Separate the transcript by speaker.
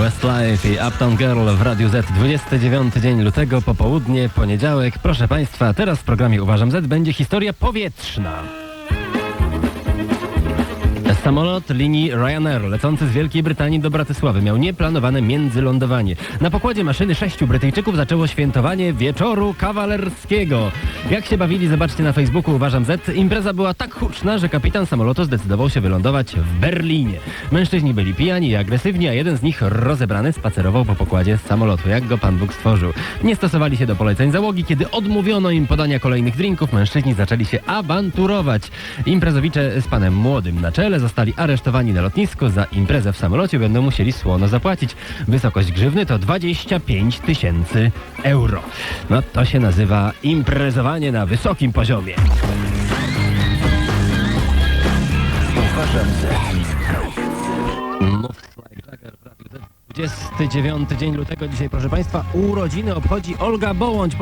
Speaker 1: Westlife i Uptown Girl w Radiu Z. 29 dzień lutego, popołudnie, poniedziałek. Proszę Państwa, teraz w programie Uważam Z będzie historia powietrzna. Samolot linii Ryanair lecący z Wielkiej Brytanii do Bratysławy miał nieplanowane międzylądowanie. Na pokładzie maszyny sześciu Brytyjczyków zaczęło świętowanie wieczoru kawalerskiego. Jak się bawili, zobaczcie na Facebooku Uważam Z. Impreza była tak huczna, że kapitan samolotu zdecydował się wylądować w Berlinie. Mężczyźni byli pijani i agresywni, a jeden z nich rozebrany spacerował po pokładzie samolotu, jak go Pan Bóg stworzył. Nie stosowali się do poleceń załogi, kiedy odmówiono im podania kolejnych drinków, mężczyźni zaczęli się awanturować. Imprezowicze z panem młodym na czele zostali aresztowani na lotnisku. Za imprezę w samolocie będą musieli słono zapłacić. Wysokość grzywny to 25 tysięcy euro. No to się nazywa imprezowanie na wysokim poziomie.
Speaker 2: Uważam Z.
Speaker 1: 29 dzień lutego dzisiaj, proszę Państwa, urodziny obchodzi Olga Bołądź.